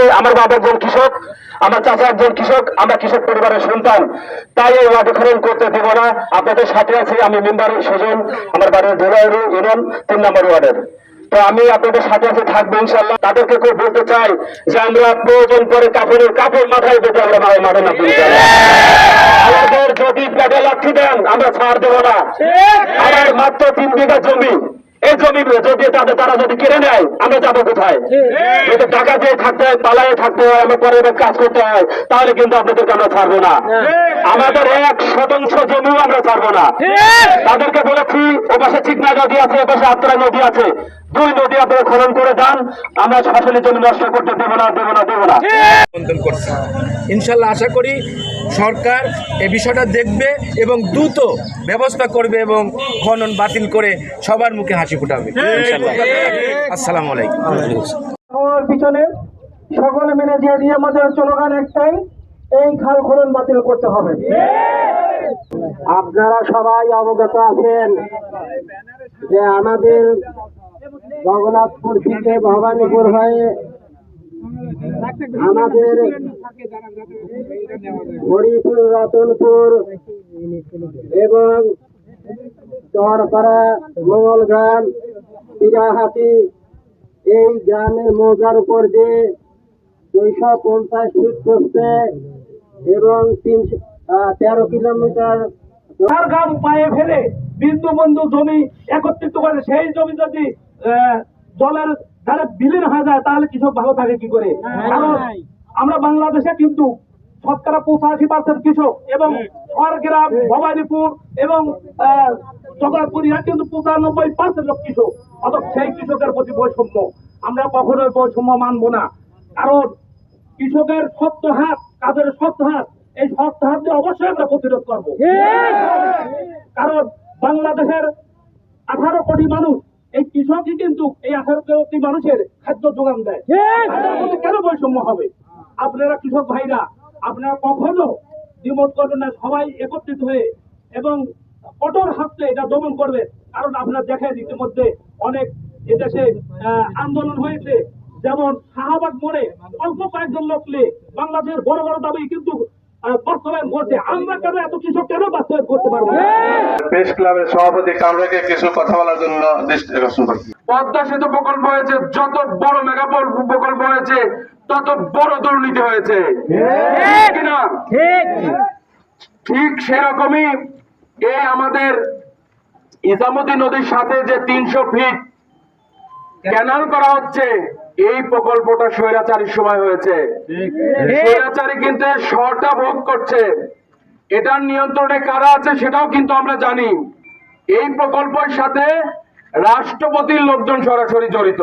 পরিবারে আমার বাবা একজন কৃষক আমার চাচা একজন কৃষক আমরা কৃষক পরিবারের সন্তান। তাই এই ওয়ার্ড খনন করতে দেব না। আপনাদের সাথে আছি আমি মেম্বার সুজন আমার বাড়ির ধোলাইরু ইউনিয়ন তিন নম্বর ওয়ার্ডের। তো আমি আপনাদের সাথে সাথে থাকব ইনশাল্লাহ তাদেরকে খুব বলতে চাই যে আমরা প্রয়োজন করে কাপড়ের কাপড় মাথায় বেঁধে আমরা মাঠে মাঠে ইনশাল্লাহ। আমাদের যদি পেটে লাঠি দেন আমরা ছাড় দেবো না। আমার মাত্র তিন বিঘা জমি। এই জমি যদি তাদের তারা যদি কেড়ে নেয় আমরা যাব কোথায়? যদি টাকা দিয়ে থাকতে হয় পালায় থাকতে হয় আমরা পরে কাজ করতে হয় তাহলে কিন্তু আপনাদেরকে আমরা ছাড়বো না। আমাদের এক শতাংশ জমিও আমরা ছাড়বো না। তাদেরকে বলেছি ও পাশে চিকনা নদী আছে ওপাশে পাশে আত্রা নদী আছে। দুই নদী আপনারা খনন করে দেন আমরা ফসলের জন্য নষ্ট করতে দেবো না দেবো না দেবো না। নিবন্ধন ইনশাল্লাহ আশা করি সরকার এ বিষয়টা দেখবে এবং দ্রুত ব্যবস্থা করবে এবং খনন বাতিল করে সবার মুখে হাসি ফুটাবে। আসসালামু আলাইকুম। পিছনে সকলে মিলে যে দিয়ে আমাদের স্লোগান একটাই এই খাল খনন বাতিল করতে হবে। আপনারা সবাই অবগত আছেন যে আমাদের জগন্নাথপুর থেকে ভবানীপুর হয়ে আমাদের হরিপুর রতনপুর এবং চরপাড়া মোগলগ্রাম পিরাহাটি, এই গ্রামের মৌজার উপর দিয়ে দুইশো পঞ্চাশ ফিট করছে এবং তিনশো তেরো কিলোমিটার গ্রাম পায়ে ফেলে বিন্দু বন্ধু জমি একত্রিত করে সেই জমি যদি জলের ধারে বিলীন হয়ে যায় তাহলে কৃষক ভালো থাকে কি করে? কারণ আমরা বাংলাদেশে কিন্তু শতকরা পঁচাশি পার্সেন্ট কৃষক এবং গ্রাম ভবানীপুর এবং জগন্নাথপুর ইহা কিন্তু পঁচানব্বই পার্সেন্ট লোক কৃষক। অথচ সেই কৃষকের প্রতি বৈষম্য। আমরা কখনোই বৈষম্য মানবো না। কারণ কৃষকের শক্ত হাত কাদের শক্ত হাত এই শক্ত হাত দিয়ে অবশ্যই আমরা প্রতিরোধ করব। কারণ বাংলাদেশের আঠারো কোটি মানুষ কিন্তু এই আঠারো কোটি মানুষের খাদ্য যোগান দেয়। কেন বৈষম্য হবে? আপনারা কৃষক ভাইরা আপনারা কখনো দ্বিমত করবেন না সবাই একত্রিত হয়ে এবং কঠোর হাতে এটা দমন করবে কারণ আপনারা দেখেন ইতিমধ্যে অনেক এদেশে আন্দোলন হয়েছে। যেমন শাহবাগ মোড়ে অল্প কয়েকজন লোক নিয়ে বাংলাদেশের বড় বড় দাবি কিন্তু বাস্তবায়ন করছে। আমরা কেন এত কৃষক কেন বাস্তবায়ন করতে পারব? প্রেস ক্লাবের সভাপতি কামরাকে কিছু কথা বলার জন্য দৃষ্টি আকর্ষণ করছি। পদ্মা সেতু প্রকল্প হয়েছে যত বড় মেগা প্রকল্প হয়েছে তত বড় দুর্নীতি হয়েছে। ঠিক। কিনা? ঠিক। সেরকমই এই আমাদের ইসামতি নদীর সাথে যে তিনশো ফিট ক্যানাল করা হচ্ছে এই প্রকল্পটা স্বৈরাচারীর সময় হয়েছে। স্বৈরাচারী কিন্তু শটা ভোগ করছে। এটার নিয়ন্ত্রণে কারা আছে সেটাও কিন্তু আমরা জানি। এই প্রকল্পের সাথে রাষ্ট্রপতির লোকজন সরাসরি জড়িত।